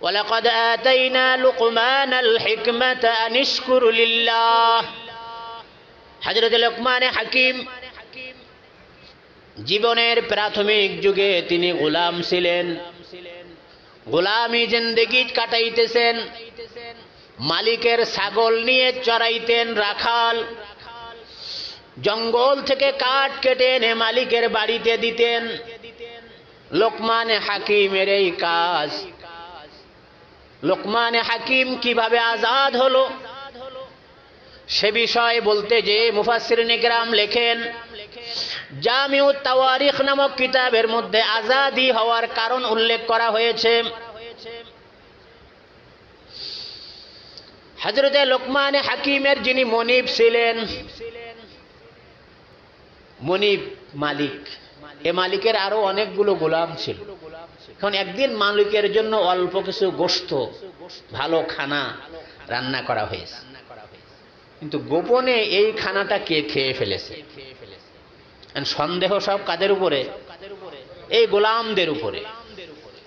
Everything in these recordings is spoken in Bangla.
ولقد آتينا لقمان الحكمة أن اشكر لله হজরত লোকমানে হাকিম জীবনের প্রাথমিক যুগে তিনি গোলাম ছিলেন গোলামি জিন্দেগি কাটাইতেছেন মালিকের ছাগল নিয়ে চড়াইতেন রাখাল জঙ্গল থেকে কাঠ কেটে এনে মালিকের বাড়িতে দিতেন লোকমান হাকিমের এই কাজ লোকমান হাকিম কীভাবে আজাদ হলো? সে বিষয়ে বলতে যে মুফাসির নিকরাম লেখেন, জামিউ তাওয়ারিখ নামক কিতাবের মধ্যে আজাদি হওয়ার কারণ উল্লেখ করা হয়েছে। হজরতে লোকমান হাকিমের যিনি মনিব ছিলেন, মনিব মালিক, এ মালিকের আরও অনেকগুলো গোলাম ছিল। এখন একদিন মালিকের জন্য অল্প কিছু গোস্ত ভালো খানা রান্না করা হয়েছে। কিন্তু গোপনে এই খানাটা কে খেয়ে ফেলেছে? সন্দেহ সব কাদের উপরে? এই গোলামদের উপরে।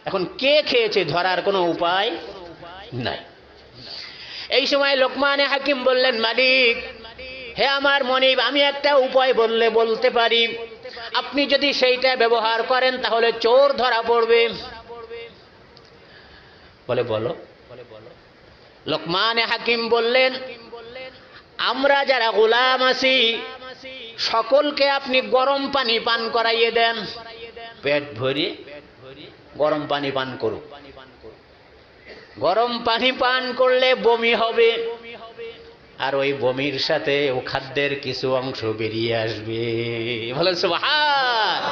এখন কে খেয়েছে ধরার কোনো উপায় নাই। এই সময় লোকমানে হাকিম বললেন, মালিক, হে আমার মনিব, আমি একটা উপায় বললে বলতে পারি। আপনি যদি সেইটা ব্যবহার করেন, তাহলে চোর ধরা পড়বে। বলে, বলো। লোকমানে হাকিম বললেন, আমরা যারা গোলাম আছি, সকলকে আপনি গরম পানি পান করাইয়ে দেন। পেট ভরে গরম পানি পান করুক। গরম পানি পান করলে বমি হবে। আর ওই বমির সাথে ও খাদ্যের কিছু অংশ বেরিয়ে আসবে। বলেন, সুবহান।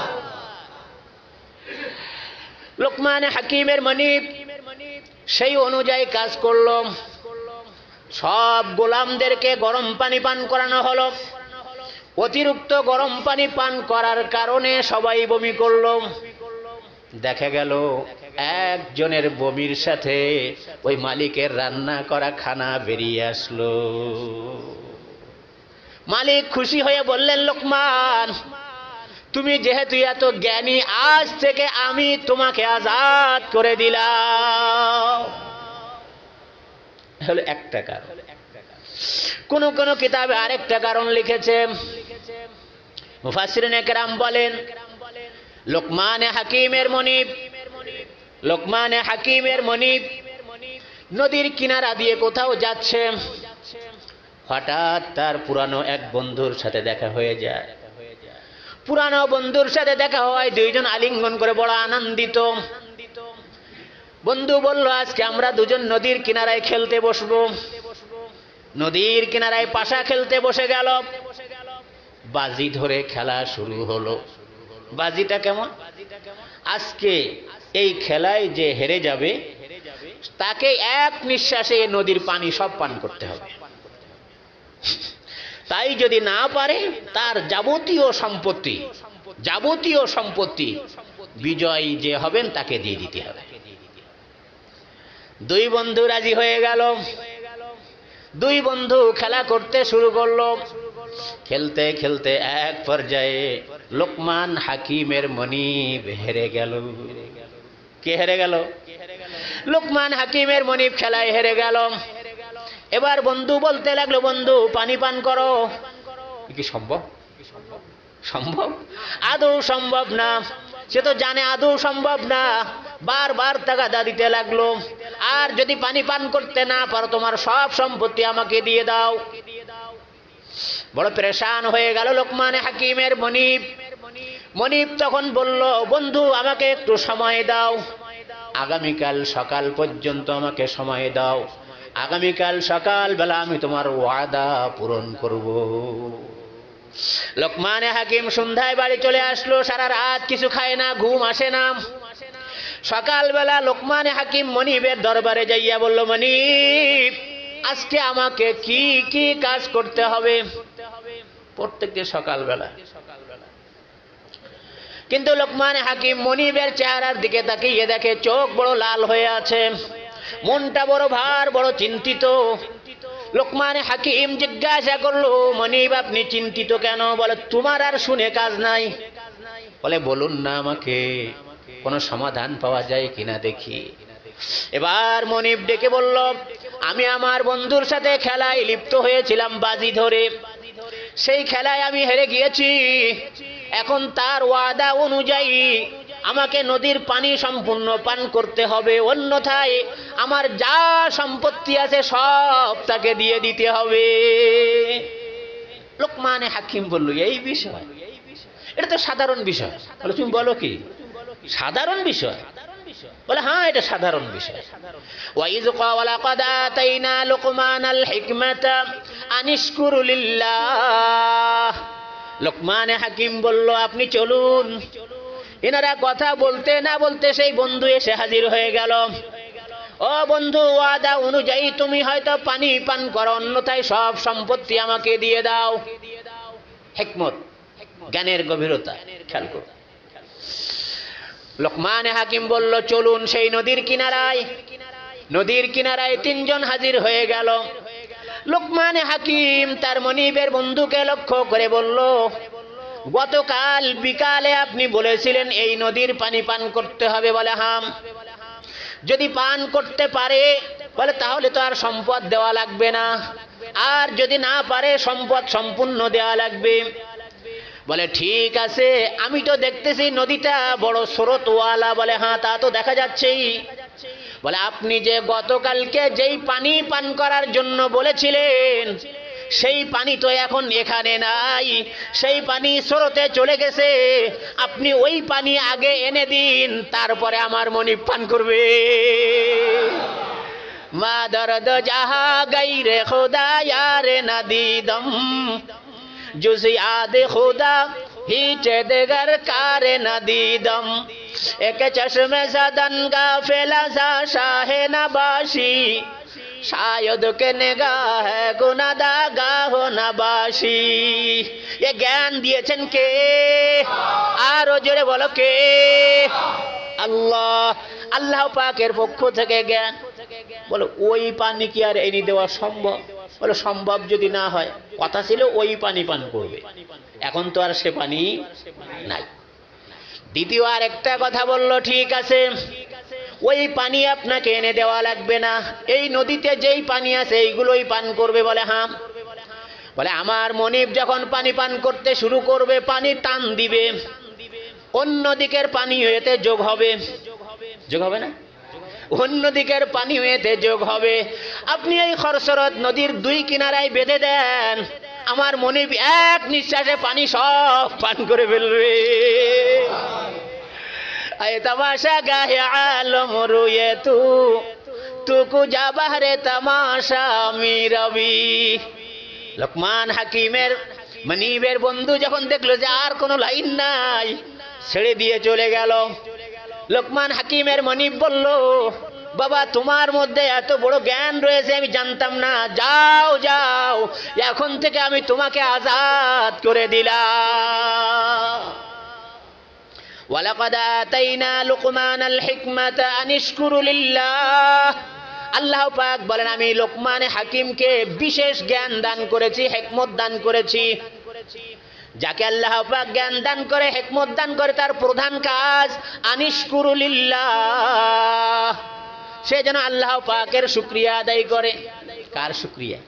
লোকমান হাকিমের মনিব, সেই অনুযায়ী কাজ করল। সব গোলামদেরকে গরম পানি পান করানো হলো। অতিরিক্ত গরম পানি পান করার কারণে সবাই বমি করল। দেখা গেল একজনের বমির সাথে ওই মালিকের রান্না করা খানা বেরিয়ে আসলো। মালিক খুশি হয়ে বললেন, লোকমান, তুমি যেহেতু এত জ্ঞানী, আজ থেকে আমি তোমাকে আজাদ করে দিলাম। হলো একটা কারণ। কোন কোন কিতাবে আরেকটা কারণ লিখেছে। মুফাসিরিন একরাম বলেন, লোকমানে হাকিমের মনিব লোকমানে হাকিমের মনিব নদীর কিনারা দিয়ে কোথাও যাচ্ছে। হঠাৎ তার পুরানো এক বন্ধুর সাথে দেখা হয়ে যায়। পুরানো বন্ধুর সাথে দেখা হয় দুইজন আলিঙ্গন করে বড় আনন্দিত। বন্ধু বলল, আজকে আমরা দুজন নদীর কিনারায় খেলতে বসবো। নদীর কিনারায় পাশা খেলতে বসে গেল। বাজি ধরে খেলা শুরু হলো। বাজিটা কেমন? আজকে এই খেলায় যে হেরে যাবে, তাকে এক নিঃশ্বাসে নদীর পানি সব পান করতে হবে। তাই যদি না পারে, তার যাবতীয় সম্পত্তি যাবতীয় সম্পত্তি বিজয় যে হবেন, তাকে দিয়ে দিতে হবে। দুই বন্ধু রাজি হয়ে গেল। দুই বন্ধু খেলা করতে শুরু করল। খেলতে খেলতে এক পর্যায়ে লোকমান হাকিমের মনিব হেরে গেল। কে হেরে গেল? লোকমান হাকিমের মনিব খেলায় হেরে গেল। এবার বন্ধু বলতে লাগল বন্ধু পানি পান করো। কি সম্ভব? সম্ভব? আদৌ সম্ভব না। সে তো জানে আদৌ সম্ভব না। বারবার তাগাদা দিতে লাগল। আর যদি পানি পান করতে না পারো তোমার সব সম্পত্তি আমাকে দিয়ে দাও। বড় পরেশান হয়ে গেল লোকমানে হাকিমের মনিব। মনিব তখন বলল, বন্ধু, আমাকে একটু সময় দাও। আগামীকাল সকাল পর্যন্ত আমাকে সময় দাও। আগামীকাল সকাল বেলা আমি তোমার ওয়াদা পূরণ করব। লোকমানে হাকিম সন্ধ্যায় বাড়ি চলে আসলো, সারা রাত কিছু খায় না, ঘুম আসে না। সকালবেলা লোকমানে হাকিম মনিবের দরবারে যাইয়া বলল, মনিব, আজকে আমাকে কি কি কাজ করতে হবে? প্রত্যেকদিন সকালবেলা। কিন্তু লোকমান হাকিম মনিবের চেহারার দিকে তাকিয়ে দেখে চোখ বড় লাল হয়ে আছে। মনটা বড় ভার, বড় চিন্তিত। লোকমান হাকিম জিজ্ঞাসা করল, মনিব আপনি চিন্তিত কেন? বলে, তোমার আর শুনে কাজ নাই। বলে, বলুন না আমাকে, কোনো সমাধান পাওয়া যায় কিনা দেখি। এবার মনিব ডেকে বলল, আমি আমার বন্ধুর সাথে খেলায় লিপ্ত হয়েছিলাম বাজি ধরে। সেই খেলায় আমি হেরে গিয়েছি। এখন তার ওয়াদা অনুযায়ী আমাকে নদীর পানি সম্পূর্ণ পান করতে হবে। অন্যথায় আমার যা সম্পত্তি আছে সব তাকে দিয়ে দিতে হবে। লোকমানে হাকিম বলল, এই বিষয়, এটা তো সাধারণ বিষয়। বলে, তুমি বলো কি? সাধারণ বিষয়? বলে হ্যাঁ এটা সাধারণ বিষয়। ওয়াইজ লিল্লাহ। লোকমানে হাকিম বলল, আপনি চলুন। এনারা কথা বলতে না বলতে সেই বন্ধু এসে হাজির হয়ে গেল। ও বন্ধু, ওয়াদা অনুযায়ী তুমি হয়তো পানি পান করো, অন্যথায় সব সম্পত্তি আমাকে দিয়ে দাও। হেকমত, জ্ঞানের গভীরতা, খেয়াল করো। লোকমানে হাকিম বলল, চলুন সেই নদীর কিনারায়। নদীর কিনারায় তিনজন হাজির হয়ে গেল। লোকমানে হাকিম তার মনিবের বন্ধুকে লক্ষ্য করে বলল, গতকাল বিকালে আপনি বলেছিলেন এই নদীর পানি পান করতে হবে বলে, হাম। যদি পান করতে পারে, বলে তাহলে তো আর সম্পদ দেওয়া লাগবে না। আর যদি না পারে, সম্পদ সম্পূর্ণ দেওয়া লাগবে। বলে, ঠিক আছে, আমি তো দেখতেছি নদীটা বড় স্রোতওয়ালা বলে হ্যাঁ তা তো দেখা যাচ্ছেই। বলে, আপনি যে গতকালকে যেই পানি পান করার জন্য বলেছিলেন, সেই পানি তো এখন এখানে নাই। সেই পানি স্রোতে চলে গেছে। আপনি ওই পানি আগে এনে দিন, তারপরে আমার মনি পান করবে। মা দরদ যাহা গাই রে খোদা রে না দিদম জুসিয়াদ খোদা হিচে দেগার কারে না দিদম एक चश्मे सदन का फैला सा शाह नबाशी शायद के निगाह है गुनादा গাহ নাবাসি এ জ্ঞান দিয়েছেন কে আরো জোরে বলো কে আল্লাহ আল্লাহ পাকের পক্ষ থেকে জ্ঞান বলো ওই পানি কি আর এনে দেওয়া সম্ভব বলো সম্ভব যদি না হয় কথা ছিল ওই পানি পান করবে এখন তো আর সে পানি নাই দ্বিতীয় আর একটা কথা বলল, ঠিক আছে। ওই পানি আপনাকে এনে দেওয়া লাগবে না। এই নদীতে যেই পানি আছে, এইগুলোই পান করবে বলে হাম। বলে, আমার মনিব যখন পানি পান করতে শুরু করবে, পানি টান দিবে। অন্য দিকের পানি এতে যোগ হবে। যোগ হবে না? অন্য দিকের পানি এতে যোগ হবে। আপনি এই খরসরত নদীর দুই কিনারায় বেঁধে দেন। আমার মনিব এক নিঃশ্বাসে পানি সব পান করে ফেলবে। তামাশা গাহে আলম রুয়ে তু, তুকু যাবাহরে তামাশা আমি রবি লোকমান হাকিমের, মনিবের বন্ধু যখন দেখল যে আর কোনো লাইন নাই, ছেড়ে দিয়ে চলে গেল। লোকমান হাকিমের মনিব বলল বাবা তোমার মধ্যে এত বড় জ্ঞান রয়েছে আমি জানতাম না যাও যাও এখন থেকে আমি তোমাকে আজাদ করে দিলাম ولقد آتينا لقمان الحكمة أن اشكر لله আল্লাহ পাক বলেন আমি লোকমান হাকিমকে বিশেষ জ্ঞান দান করেছি হেকমত দান করেছি যাকে আল্লাহ পাক জ্ঞান দান করে, হেকমত দান করে, তার প্রধান কাজ আনিশকুরুলিল্লাহ। সে যেন আল্লাহ পাকের শুক্রিয়া আদায় করে। কার শুক্রিয়া?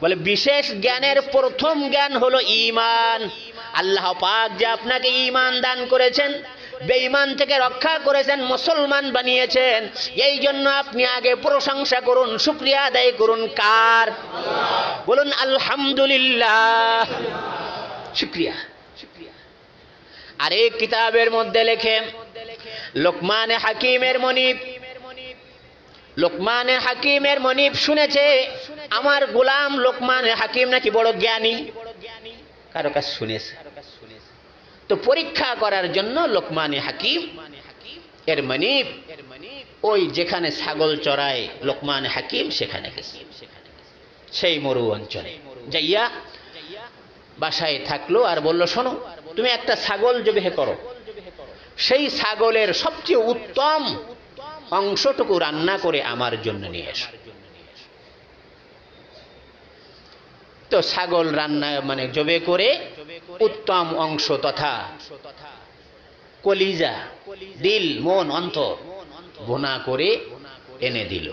বলে, বিশেষ জ্ঞানের প্রথম জ্ঞান হলো ঈমান। আল্লাহ পাক যে আপনাকে ঈমান দান করেছেন, বেঈমান থেকে রক্ষা করেছেন, মুসলমান বানিয়েছেন, এই জন্য আপনি আগে প্রশংসা করুন, শুক্রিয়া আদায় করুন। কার? বলুন, আলহামদুলিল্লাহ। শুক্রিয়া আরেক কিতাবের মধ্যে লেখে, লোকমান হাকিমের মনিব। লোকমান হাকিমের মনিব শুনেছে, আমার গোলাম লোকমান হাকিম নাকি বড় জ্ঞানী? কারও কাছে শুনেছে। তো পরীক্ষা করার জন্য লোকমান হাকিম, এর মনিব, ওই যেখানে ছাগল চড়ায় লোকমান হাকিম, সেখানে গেছে। সেই মরু অঞ্চলে। যাইয়া বাসায় থাকল আর বলল, শোনো, তুমি একটা ছাগল জবেহে করো। সেই ছাগলের সবচেয়ে উত্তম অংশটুকু রান্না করে আমার জন্য নিয়ে এসো। তো ছাগল রান্না মানে জবে করে উত্তম অংশ তথা কলিজা, দিল, মন অন্তর বোনা করে এনে দিল।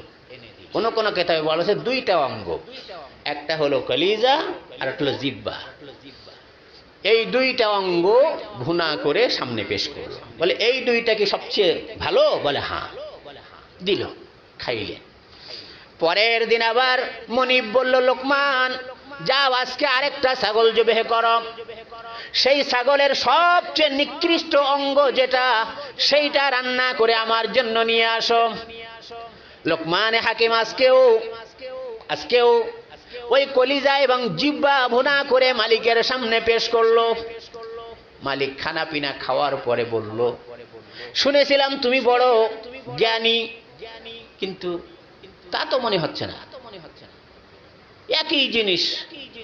কোন কোনো কেতাবে বলা হয়েছে দুইটা অঙ্গ। একটা হলো কলিজা আর একটা হলো জিব্বা এই দুইটা অঙ্গ ভুনা করে সামনে পেশ করল। বলে, এই দুইটা কি সবচেয়ে ভালো? বলে হ্যাঁ দিল খাইলে পরের দিন আবার মনিব বলল, লোকমান, যাও আজকে আরেকটা ছাগল জবেহ কর। সেই ছাগলের সবচেয়ে নিকৃষ্ট অঙ্গ যেটা, সেইটা রান্না করে আমার জন্য নিয়ে আসো। লোকমানে হাকিম আজকেও আজকেও ওই কলিজা এবং জিব্বা ভুনা করে মালিকের সামনে পেশ করল। মালিক খানা পিনা খাওয়ার পরে বলল, শুনেছিলাম তুমি বড় জ্ঞানী, কিন্তু তা তো মনে হচ্ছে না। একই জিনিস,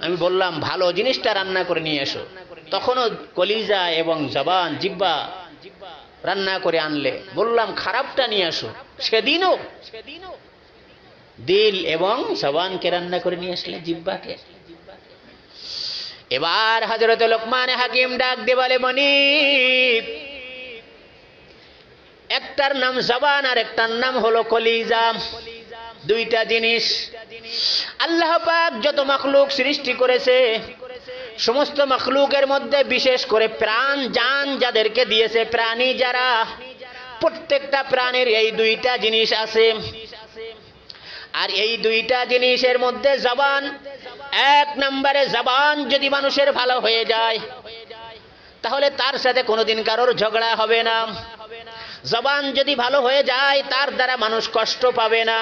আমি বললাম, ভালো জিনিসটা রান্না করে নিয়ে এসো। তখনও কলিজা এবং জবান, জিব্বা রান্না করে আনলে। বললাম, খারাপটা নিয়ে আসো সেদিনও দিল এবং জবানকে রান্না করে নিয়ে আসলে জিব্বাকে। এবার হজরত লোকমান হাকিম ডাক দে বলে, মনিব, একটার নাম জবান আর একটার নাম হলো কলিজা। দুইটা জিনিস। আল্লাহ পাক যত মখলুক সৃষ্টি করেছে, সমস্ত মখলুকের মধ্যে বিশেষ করে প্রাণ, জান যাদেরকে দিয়েছে, প্রাণী যারা, প্রত্যেকটা প্রাণীর এই দুইটা জিনিস আছে। আর এই দুইটা জিনিসের মধ্যে জবান, এক নম্বরে জবান যদি মানুষের ভালো হয়ে যায়, তাহলে তার সাথে কোনোদিন কারোর ঝগড়া হবে না। জবান যদি ভালো হয়ে যায়, তার দ্বারা মানুষ কষ্ট পাবে না।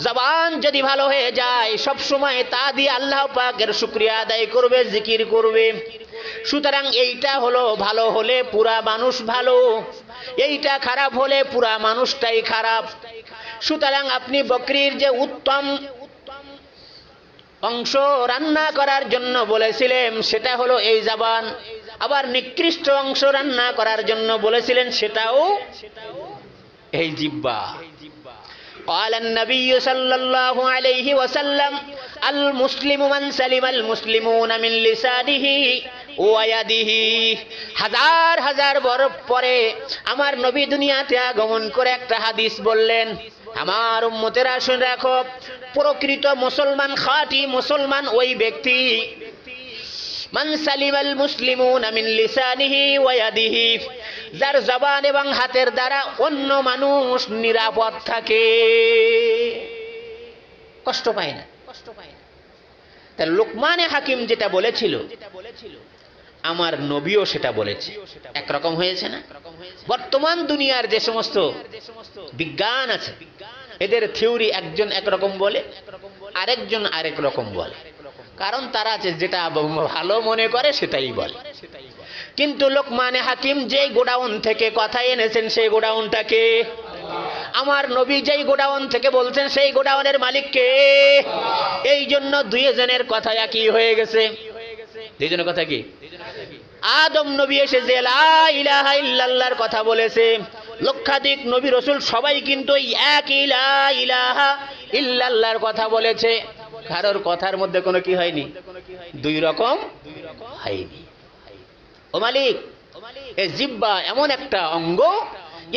জবান যদি ভালো হয়ে যায়, সব সময় তা দিয়ে আল্লাহ পাকের শুক্রিয়া আদায় করবে, জিকির করবে। সুতরাং এইটা হলো ভালো হলে পুরা মানুষ ভালো, এইটা খারাপ হলে পুরা মানুষটাই খারাপ। সুতরাং আপনি বকরির যে উত্তম অংশ রান্না করার জন্য বলেছিলেন সেটা হলো এই জবান আবার নিকৃষ্ট অংশ রান্না করার জন্য বলেছিলেন সেটাও এই জিব্বা قال النبي صلى الله عليه وسلم المسلم من سلم المسلمون من لسانه ويده হাজার হাজার বরফ পরে আমার নবী দুনিয়াতে আগমন করে একটা হাদিস বললেন আমার উম্মতেরা শুনে রাখো, প্রকৃত মুসলমান খাঁটি মুসলমান ওই ব্যক্তি। মান সালিমাল মুসলিমুন মিন লিসানিহি ওয়া ইয়াদিহি, যার জবান এবং হাতের দ্বারা অন্য মানুষ নিরাপদ থাকে। কষ্ট পায় না। কষ্ট পায় না তা লোকমানে হাকিম যেটা বলেছিল আমার নবীও সেটা বলেছে। একরকম হয়েছে না? বর্তমান দুনিয়ার যে সমস্ত বিজ্ঞান আছে, এদের থিওরি একজন একরকম বলে, আরেকজন আরেক রকম বলে। কারণ তারা যে যেটা ভালো মনে করে সেটাই বলে। কিন্তু লোকমানে হাকিম যেই গোডাউন থেকে কথা এনেছেন সেই গোডাউনটাকে আমার নবী যেই গোডাউন থেকে বলছেন সেই গোডাউনের মালিককে এই জন্য দুইজনের কথা একই হয়ে গেছে। দুইজনের কথা কি? আদম নবী এসে যে ইলাহা ইল্লাল্লাহর কথা বলেছে, লক্ষাধিক নবী রসুল সবাই কিন্তু এক ইলা ইলাহা ইল্লাল্লাহর কথা বলেছে। কারোর কথার মধ্যে কোনো কি হয়নি? দুই রকম হয়নি। ও মালিক জিব্বা এমন একটা অঙ্গ,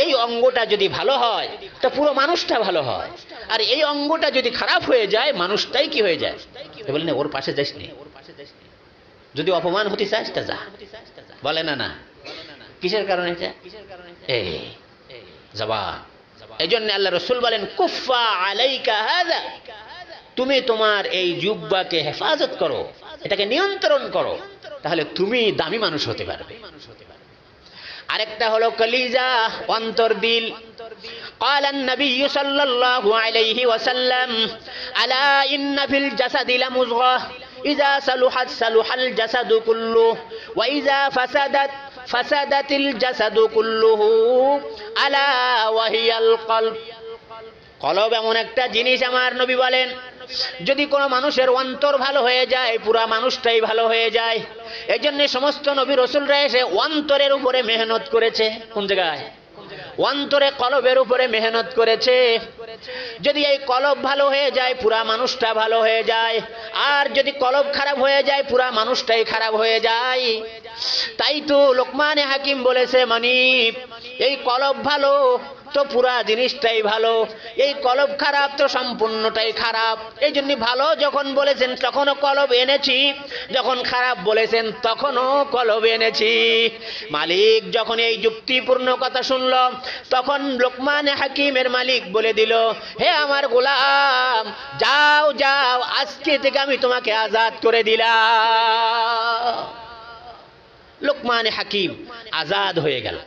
এই অঙ্গটা যদি ভালো হয়, তা পুরো মানুষটা ভালো হয়। আর এই অঙ্গটা যদি খারাপ হয়ে যায়, মানুষটাই কি হয়ে যায়? বললেন, ওর পাশে যাস নি। যদি অপমান হতে চাস তা যা বলে না না কিসের কারণে এটা এই জবান এই জন্য আল্লাহ রসুল বলেন কুফা আলাইকা হাদা তুমি তোমার এই জুব্বাকে হেফাজত করো এটাকে নিয়ন্ত্রণ করো তাহলে তুমি দামি মানুষ হতে পারবে আরেকটা হলো কলিজা অন্তর দিল قال النبي صلى الله عليه وسلم ألا إن في الجسد لمزغة ইজা সালুহাত সালুহাল الجسد কুল্লু ওয়া ইজা فسدت الجسد كله কুল্লুহু আলা ওয়াহিয়াল কলব কলব এমন একটা জিনিস আমার নবী বলেন, যদি কোনো মানুষের অন্তর ভালো হয়ে যায়, পুরা মানুষটাই ভালো হয়ে যায়। এই সমস্ত নবী রসুলরা এসে অন্তরের উপরে মেহনত করেছে। কোন জায়গায়? অন্তরে কলবের উপরে মেহনত করেছে। যদি এই কলব ভালো হয়ে যায়, পুরা মানুষটা ভালো হয়ে যায়। আর যদি কলব খারাপ হয়ে যায়, পুরা মানুষটাই খারাপ হয়ে যায়। তাই তো লোকমানে হাকিম বলেছে, মানিব, এই কলব ভালো তো পুরা জিনিসটাই ভালো। এই কলব খারাপ তো সম্পূর্ণটাই খারাপ। এই জন্য ভালো যখন বলেছেন, তখনও কলব এনেছি। যখন খারাপ বলেছেন, তখনও কলব এনেছি। মালিক যখন এই যুক্তিপূর্ণ কথা শুনল, তখন লোকমান হাকিমের মালিক বলে দিল, হে আমার গোলাম, যাও যাও, আজকে থেকে আমি তোমাকে আজাদ করে দিলাম। লোকমান হাকিম আজাদ হয়ে গেল।